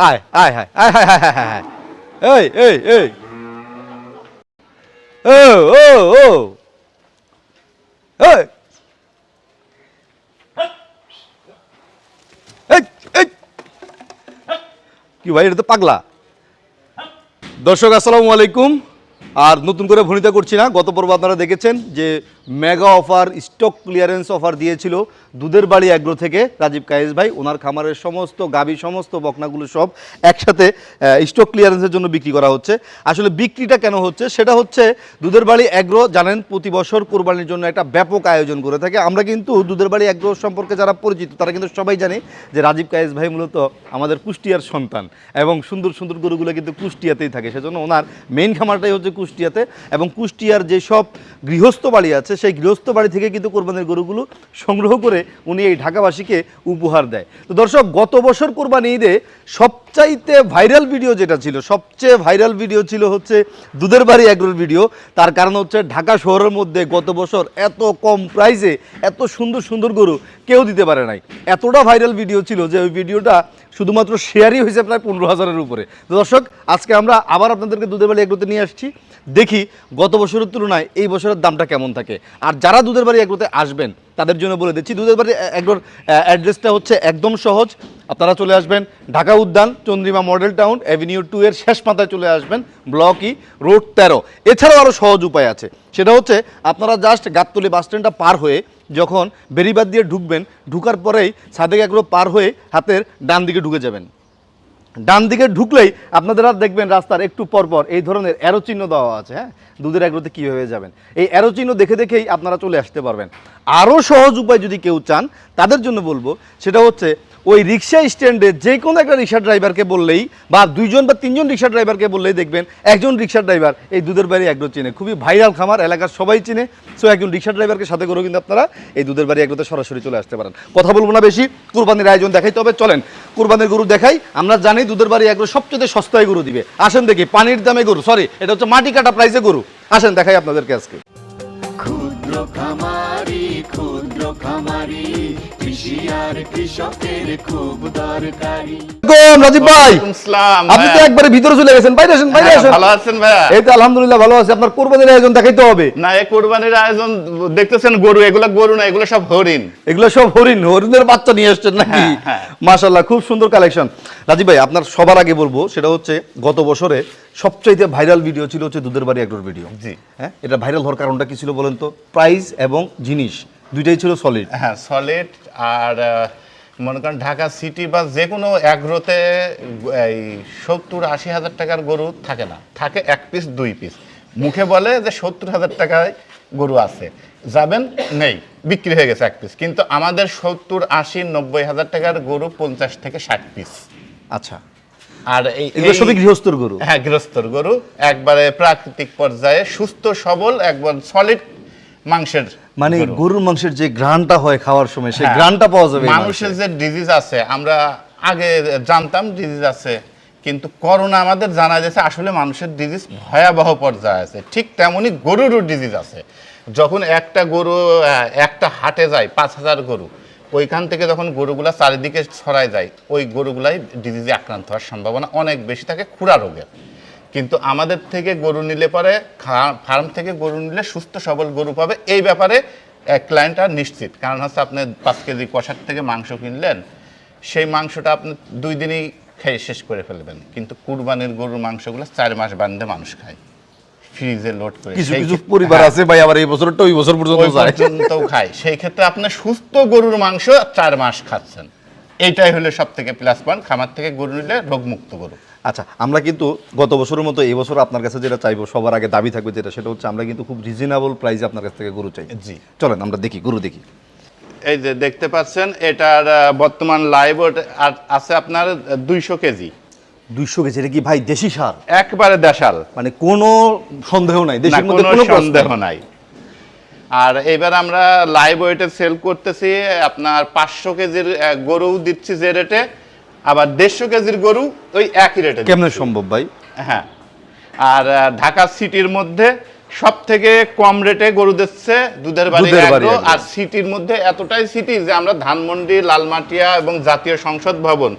কি ভাই, এটা তো পাগলা? দর্শক, আসসালামু আলাইকুম। আর নতুন করে ভূমিতা করছি না। গত পর্ব আপনারা দেখেছেন যে mega offer, stock clearance offer দিয়েছিল দুধের বাড়ি অ্যাগ্রো থেকে রাজীব কায়েস ভাই। ওনার খামারের সমস্ত গাবি, সমস্ত বকনাগুলো সব একসাথে স্টক ক্লিয়ারেন্সের জন্য বিক্রি করা হচ্ছে। আসলে বিক্রিটা কেন হচ্ছে? সেটা হচ্ছে দুধের বাড়ি অ্যাগ্রো জানেন, প্রতি বছর কোরবানির জন্য একটা ব্যাপক আয়োজন করে থাকে। আমরা কিন্তু দুধের বাড়ি অ্যাগ্রো সম্পর্কে যারা পরিচিত, তারা কিন্তু সবাই জানে যে রাজীব কায়েস ভাই মূলত আমাদের কুষ্টিয়ার সন্তান এবং সুন্দর সুন্দর গরুগুলো কিন্তু কুষ্টিয়াতেই থাকে। সেজন্য ওনার মেইন খামারটাই হচ্ছে কুষ্টিয়াতে এবং কুষ্টিয়ার যেসব গৃহস্থ বাড়ি আছে সেই গৃহস্থ বাড়ি থেকে কিন্তু কোরবানির গরুগুলো সংগ্রহ করে উনি এই ঢাকাবাসীকে উপহার দেয়। তো দর্শক, গত বছর কোরবানি ঈদে সবচাইতে ভাইরাল ভিডিও যেটা ছিল, সবচেয়ে ভাইরাল ভিডিও ছিল হচ্ছে দুধের বাড়ি এগ্রোর ভিডিও। তার কারণ হচ্ছে ঢাকা শহরের মধ্যে গত বছর এত কম প্রাইসে এত সুন্দর সুন্দর গরু কেউ দিতে পারে নাই। এতটা ভাইরাল ভিডিও ছিল যে ওই ভিডিওটা শুধুমাত্র শেয়ারই হয়েছে প্রায় পনেরো হাজারের উপরে। তো দর্শক, আজকে আমরা আবার আপনাদেরকে দুধের বাড়ি এগ্রোতে নিয়ে আসছি। দেখি গত বছরের তুলনায় এই বছরের দামটা কেমন থাকে। আর যারা দুধের বাড়ি এগ্রোতে আসবেন, তাদের জন্য বলে দিচ্ছি, দুধের বাড়ি এগ্রোর অ্যাড্রেসটা হচ্ছে একদম সহজ। আপনারা চলে আসবেন Dhaka Udyan, Chandrima model town avenue two এর শেষ মাথায় চলে আসবেন ব্লক ই রোড তেরো। এছাড়াও আরও সহজ উপায় আছে। সেটা হচ্ছে, আপনারা জাস্ট গাবতলি বাস স্ট্যান্ডটা পার হয়ে যখন বেরিবাদ দিয়ে ঢুকবেন, ঢুকার পরেই সাদেক এগ্রো পার হয়ে হাতের ডান দিকে ঢুকে যাবেন। ডান দিকে ঢুকলেই আপনাদের আর দেখবেন রাস্তার একটু পরপর এই ধরনের অ্যারো চিহ্ন দেওয়া আছে হ্যাঁ? দুধের এগ্রোতে কীভাবে যাবেন? এই অ্যারো চিহ্ন দেখে দেখেই আপনারা চলে আসতে পারবেন। আরও সহজ উপায় যদি কেউ চান, তাদের জন্য বলব, সেটা হচ্ছে ওই রিক্সা স্ট্যান্ডে যে কোনো একটা রিক্সা ড্রাইভারকে বললেই বা দুইজন বা তিনজন রিক্সা ড্রাইভারকে বললেই দেখবেন একজন রিক্সা ড্রাইভার এই দুধের বাড়ি এগ্রো চিনে। খুবই ভাইরাল খামার, এলাকার সবাই চিনে। সো একজন রিক্সা ড্রাইভারকে সাথে করেও কিন্তু আপনারা এই দুধের বাড়ি এগ্রোতে সরাসরি চলে আসতে পারেন। কথা বলব না বেশি, কুরবানির আয়োজন দেখাইতে হবে চলেন, কুরবানির গরু দেখাই। আমরা জানি দুধের বাড়ি এগ্রো সবচেয়ে সস্তায় গরু দিবে। আসেন দেখি, পানির দামে গরু সরি এটা হচ্ছে মাটি কাটা প্রাইসে গরু। আসেন দেখাই আপনাদেরকে আজকে। খামারি ক্ষুদ্র খামারি কৃষি আর কৃষকের খুব দরকারি। রাজীব ভাই আপনি তো একবারে ভিতরে চলে গেছেন বাইরে আসেন বাইরে হ্যাঁ, আসেন। ভালো আছেন ভাইয়া? এই তো আলহামদুলিল্লাহ ভালো আছে আপনার কোরবানির আয়োজন দেখাইতে হবে। না এই কোরবানির আয়োজন দেখতেছেন গরু এগুলো গরু না এগুলো সব হরিণ। এগুলো সব হরিণ হরিণের বাচ্চা নিয়ে আসছেন নাকি? হ্যাঁ, হ্যাঁ। খুব সুন্দর কালেকশন রাজীব ভাই আপনার সবার আগে বলব সেটা হচ্ছে গত বছরে সবচাইতে ভাইরাল ভিডিও ছিল হচ্ছে দুধের বাড়ি একটোর ভিডিও জি। হ্যাঁ? এটা ভাইরাল হওয়ার কারণটা কি ছিল বলেন তো? প্রাইস এবং জিনিস দুইটাই ছিল সলিড হ্যাঁ সলিড আর মনে করেন ঢাকা সিটি বা যে কোনো অ্যাগ্রোতে এই সত্তর আশি হাজার টাকার গরু থাকে না। থাকে এক পিস দুই পিস মুখে বলে যে সত্তর হাজার টাকায় গরু আছে। যাবেন? নেই। বিক্রি হয়ে গেছে এক পিস কিন্তু আমাদের সত্তর আশি নব্বই হাজার টাকার গরু পঞ্চাশ থেকে ষাট পিস আচ্ছা। আর এই সবই গৃহস্থর গরু। হ্যাঁ গৃহস্থর গরু। একবারে প্রাকৃতিক পর্যায়ে সুস্থ সবল একবার সলিড মাংসের মানে গরুর মাংসের যে ঘ্রাণটা হয় খাওয়ার সময় সেই হ্যাঁ, ঘ্রাণটা পাওয়া যাবে মানুষের যে ডিজিজ আছে আমরা আগে জানতাম ডিজিজ আছে কিন্তু করোনা আমাদের জানা যাচ্ছে আসলে মানুষের ডিজিজ ভয়াবহ পর্যায়ে আছে। ঠিক তেমনি গরুরও ডিজিজ আছে। যখন একটা গরু একটা হাটে যায় পাঁচ হাজার গরু ওইখান থেকে যখন গরুগুলা চারিদিকে ছড়ায় যায়, ওই গরুগুলাই ডিজিজে আক্রান্ত হওয়ার সম্ভাবনা অনেক বেশি থাকে খুরা রোগের। কিন্তু আমাদের থেকে গরু নিলে পরে ফার্ম থেকে গরু নিলে সুস্থ সবল গরু পাবে, এই ব্যাপারে ক্লায়েন্টটা নিশ্চিত। কারণ হচ্ছে আপনি পাঁচ কেজি কষার থেকে মাংস কিনলেন, সেই মাংসটা আপনি দুই দিনই খেয়ে শেষ করে ফেলবেন। কিন্তু কুরবানির গরুর মাংসগুলো চার মাস বান্ধে মানুষ খায়। ফ্রিজে লোড করে। কিছু কিছু পরিবার আছে ভাই আবার এই বছরটা ওই বছর পর্যন্ত যায়। পর্যন্তও খায়। সেই ক্ষেত্রে আপনি সুস্থ গরুর মাংস চার মাস খাচ্ছেন। এইটাই হলো সব থেকে প্লাস পয়েন্ট খামার থেকে গরু নিলে রোগমুক্ত গরু। আচ্ছা আমরা কিন্তু গত বছরের মতো এই বছর আপনার কাছে যেটা চাইব সবার আগে দাবি থাকবে যেটা সেটা হচ্ছে আমরা কিন্তু খুব রিজনেবল প্রাইসে আপনার কাছ থেকে গরু চাই। জি। চলেন আমরা দেখি গরু দেখি। এই যে দেখতে পাচ্ছেন এটার বর্তমান লাইভ আছে আপনার দুইশো কেজি। কেজি এটা কি ভাই দেশি সার? একবারে দেশাল। মানে কোনো সন্দেহ নাই দেশের মধ্যে কোনো সন্দেহ নাই। আর এবার আমরা লাইভ ওয়েটে সেল করতেছি আপনার পাঁচশো কেজির গরু দিচ্ছি যে রেটে আবার দেড়শো কেজির গরু ওই একই রেটে কেমনে সম্ভব ভাই? হ্যাঁ। আর ঢাকা সিটির মধ্যে সব থেকে কম রেটে গরু দিচ্ছে দুধের বাড়ি। আর সিটির মধ্যে এতটাই সিটি যে আমরা ধানমন্ডি লালমাটিয়া এবং জাতীয় সংসদ ভবন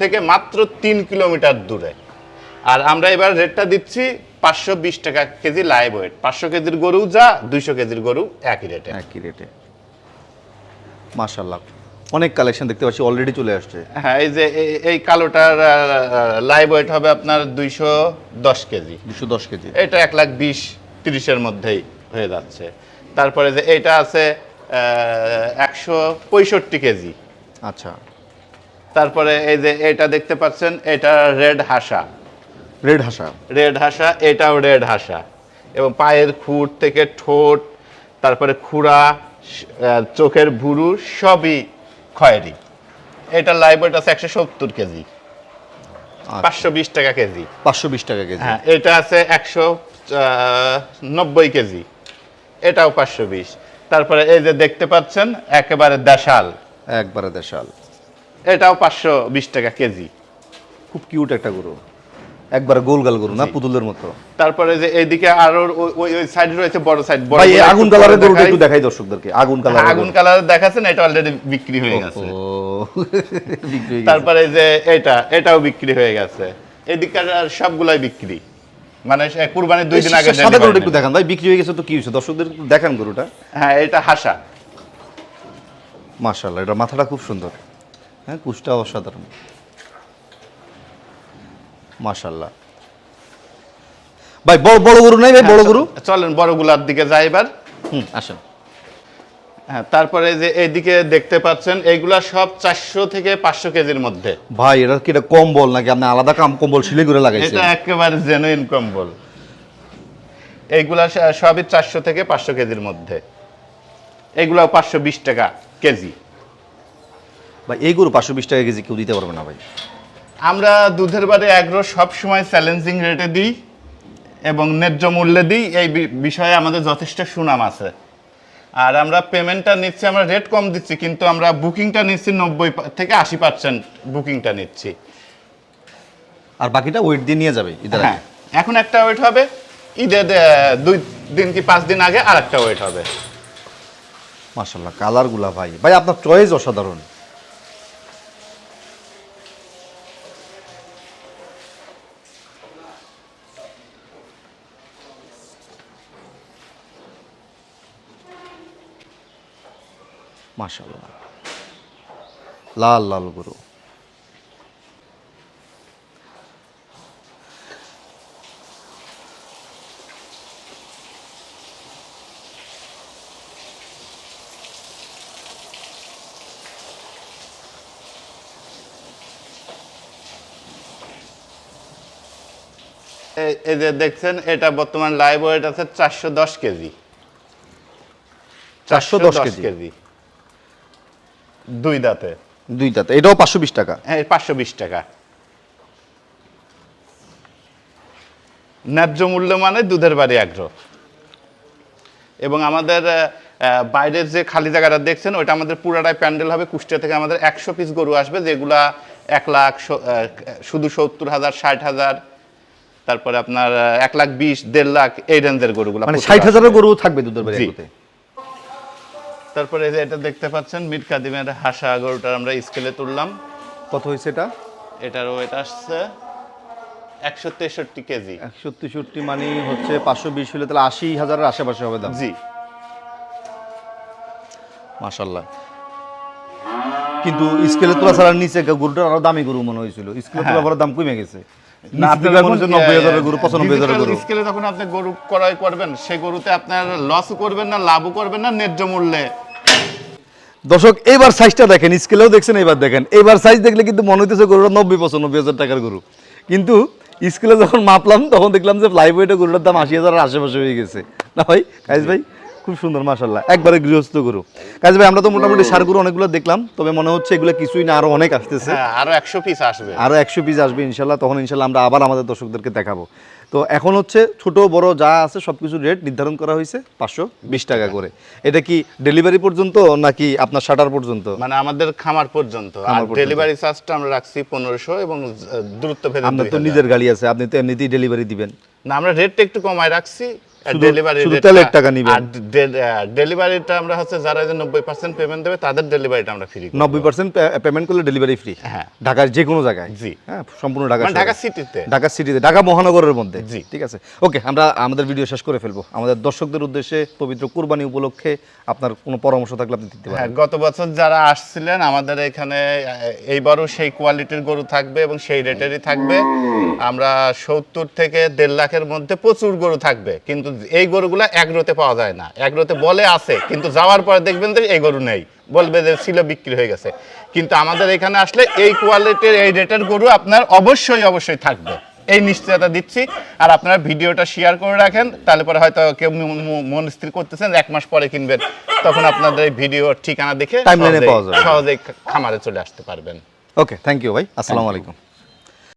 থেকে মাত্র তিন কিলোমিটার দূরে। আর আমরা এবার রেটটা দিচ্ছি পাঁচশো বিশ টাকা কেজি লাইভ ওয়েট পাঁচশো কেজির গরু যা দুইশো কেজির গরু একই রেটে একই রেটে মাশাল্লাহ অনেক কালেকশন দেখতে পাচ্ছি অলরেডি চলে আসছে। হ্যাঁ এই যে এই- কালোটার লাইভ ওয়েট হবে আপনার দুইশো দশ কেজি। দুশো দশ কেজি। এটা এক লাখ বিশ তিরিশের মধ্যেই হয়ে যাচ্ছে। তারপরে যে এইটা আছে একশো পঁয়ষট্টি কেজি। আচ্ছা। তারপরে এই যে এটা দেখতে পাচ্ছেন এটা রেড হাসা। রেড হাসা। রেড হাসা এটাও রেড হাসা। এবং পায়ের খুঁট থেকে ঠোঁট তারপরে খুঁড়া চোখের ভুরু সবই খয়েরি। এটা লাইভ ওয়েট আছে একশো সত্তর কেজি। পাঁচশো বিশ টাকা কেজি। পাঁচশো বিশ টাকা কেজি। হ্যাঁ এটা আছে একশো নব্বই কেজি। এটাও পাঁচশো বিশ। তারপরে এই যে দেখতে পাচ্ছেন একেবারে দেশাল। একবারে দেশাল। এটাও পাঁচশো বিশ টাকা কেজি। খুব কিউট একটা গরু। একবার গোল গাল গরু না? পুতুলের মতো। তারপরে যে এইদিকে আরও ওই- ওই সাইড রয়েছে বড় সাইড বড় ভাই আগুন কালারের গরুটা দেখাই। একটু দেখাই দর্শকদেরকে আগুন কালার হ্যাঁ, আগুন কালার দেখাচ্ছেন এটা অলরেডি বিক্রি হয়ে গেছে। তারপরে যে এটা এটাও বিক্রি হয়ে গেছে। এদিককার আর সবগুলাই বিক্রি। মানে কুরবানির দুই দিন আগে সাদা গরুটা একটু দেখান ভাই বিক্রি হয়ে গেছে তো কি হয়েছে? দর্শকদের দেখান গরুটা। হ্যাঁ এটা হাসা। মাশাল্লাহ এটা মাথাটা খুব সুন্দর। হ্যাঁ কুচটা অসাধারণ। মাশাল্লাহ ভাই বড় বড় গরু নাই ভাই বড় গরু? চলেন বড়গুলার দিকে যাই এবার। হুম আসেন। হ্যাঁ তারপরে যে এইদিকে দেখতে পাচ্ছেন এইগুলা সব চারশো থেকে পাঁচশো কেজির মধ্যে। ভাই এটা কি এটা কম্বল নাকি? আপনি আলাদা কাম কম্বল করে লাগাইছেন। এটা একেবারে জেনুইন কম্বল। এইগুলা সবই চারশো থেকে পাঁচশো কেজির মধ্যে। এইগুলাও পাঁচশো বিশ টাকা কেজি। ভাই এই গরু পাঁচশো বিশ টাকা কেজি কেউ দিতে পারবে না ভাই। আমরা দুধের বাড়ি অ্যাগ্রো সব সময় চ্যালেঞ্জিং রেটে দিই এবং ন্যায্য মূল্যে দিই এই বিষয়ে আমাদের যথেষ্ট সুনাম আছে। আর আমরা পেমেন্টটা নিচ্ছি আমরা রেট কম দিচ্ছি কিন্তু আমরা বুকিংটা নিচ্ছি নব্বই থেকে আশি পার্সেন্ট বুকিংটা নিচ্ছি। আর বাকিটা ওয়েট দিয়ে নিয়ে যাবে ইদার হ্যাঁ এখন একটা ওয়েট হবে ঈদের দুই দিন কি পাঁচ দিন আগে আর একটা ওয়েট হবে মাশাল্লাহ কালারগুলা ভাই। ভাই আপনার চয়েস অসাধারণ। মাশাল্লাহ লাল লাল গরু। এই- যে দেখছেন এটা বর্তমান লাইভ ওয়েট আছে চারশো দশ কেজি। 410 কেজি। দুই দাঁতে। দুইটাতে এটাও পাঁচশো বিশ টাকা। হ্যাঁ পাঁচশো বিশ টাকা। ন্যায্য মূল্য মানে দুধের বাড়ি আগ্রহ। এবং আমাদের বাইরের যে খালি জায়গাটা দেখছেন ওটা আমাদের পুরাটাই প্যান্ডেল হবে। কুষ্টিয়া থেকে আমাদের একশো পিস গরু আসবে যেগুলা এক লাখ শুধু সত্তর হাজার ষাট হাজার তারপরে আপনার এক লাখ বিশ দেড় লাখ এই রেঞ্জের গরুগুলো মানে ষাট। হাজারের গরু থাকবে দুধের বাড়ি। তারপরে এই যে এটা দেখতে পাচ্ছেন মির কাদিমের হাসা গরুটার আমরা স্কেলে তুললাম। কত হয়েছে এটা? এটারও এটা আসছে একশো তেষট্টি কেজি। একশো তেষট্টি মানে হচ্ছে পাঁচশো বিশ হলে তাহলে আশি হাজারের আশেপাশে হবে দাম। জি। মাশাল্লাহ কিন্তু স্কেলে তোলা ছাড়া নিচে গরুটার আরও দামি গরু মনে হয়েছিল। স্কেলে তোলা পরে দাম কমে গেছে। না, আপনি গরু স্কেলে যখন আপনি গরু ক্রয় করবেন সেই গরুতে আপনার লসও করবেন না লাভও করবেন না ন্যায্য মূল্যে দর্শক, এইবার সাইজটা দেখেন স্কেলেও দেখছেন এবার দেখেন। এবার সাইজ দেখলে কিন্তু মনে হইতেছে গরুটা নব্বই পঁচানব্বই হাজার টাকার গরু। কিন্তু স্কেলে যখন মাপলাম, তখন দেখলাম যে লাইভ ওয়েটে গরুটার দাম আশি হাজার আশেপাশে হয়ে গেছে। না ভাই কাজ ভাই? খুব সুন্দর মাশাল্লাহ একবারে গৃহস্থ গরু। কাজ ভাই আমরা তো মোটামুটি সার গরু অনেকগুলো দেখলাম তবে মনে হচ্ছে এগুলো কিছুই না আরও অনেক আসতেছে। হ্যাঁ আরও একশো পিস আসবে। আরও একশো পিস আসবে ইনশাল্লাহ তখন ইনশাল্লাহ আমরা আবার আমাদের দর্শকদেরকে দেখাবো। তো এখন হচ্ছে ছোট বড় যা আছে সবকিছু রেট নির্ধারণ করা হয়েছে পাঁচশো বিশ টাকা করে। এটা কি ডেলিভারি পর্যন্ত নাকি আপনার শাটার পর্যন্ত? মানে আমাদের খামার পর্যন্ত। আর। ডেলিভারি চার্জটা আমরা রাখছি পনেরোশো এবং দূরত্ব ভেদে আপনার তো নিজের গাড়ি আছে আপনি তো এমনিতেই ডেলিভারি দিবেন। না আমরা রেটটা একটু কমায় রাখছি। তেলের টাকা নিবেন। আর ডেলিভারিটা আমরা হচ্ছে যারা যে নব্বই পার্সেন্ট পেমেন্ট দেবে তাদের ডেলিভারিটা আমরা ফ্রি নব্বই পার্সেন্ট পেমেন্ট করলে ডেলিভারি ফ্রি হ্যাঁ। ঢাকার যে কোনো জায়গায়। জি। হ্যাঁ সম্পূর্ণ ঢাকা মানে ঢাকা সিটিতে ঢাকা সিটিতে ঢাকা মহানগরের মধ্যে। জি। ঠিক আছে? ওকে আমরা আমাদের ভিডিও শেষ করে ফেলব। আমাদের দর্শকদের উদ্দেশ্যে পবিত্র কুরবানি উপলক্ষে আপনার কোনো পরামর্শ থাকলে আপনি দিতে হ্যাঁ পারেন গত বছর যারা আসছিলেন আমাদের এখানে এইবারও সেই কোয়ালিটির গরু থাকবে এবং সেই রেটেরই থাকবে। আমরা সত্তর থেকে দেড় লাখের মধ্যে প্রচুর গরু থাকবে। কিন্তু এই গরুগুলো এগ্রোতে পাওয়া যায় না। এগ্রোতে বলে আছে কিন্তু যাওয়ার পরে দেখবেন যে এই গরু নেই। বলবে যে ছিল বিক্রি হয়ে গেছে। কিন্তু আমাদের এখানে আসলে এই কোয়ালিটির এই রেটের গরু আপনার অবশ্যই অবশ্যই থাকবে। এই নিশ্চয়তা দিচ্ছি। আর আপনারা ভিডিওটা শেয়ার করে রাখেন তাহলে পরে হয়তো কেউ মন স্থির করতেছেন এক মাস পরে কিনবেন। তখন আপনাদের এই ভিডিওর ঠিকানা দেখে সহজেই- সহজেই খামারে চলে আসতে পারবেন। ওকে থ্যাংক ইউ ভাই। আসসালামু আলাইকুম।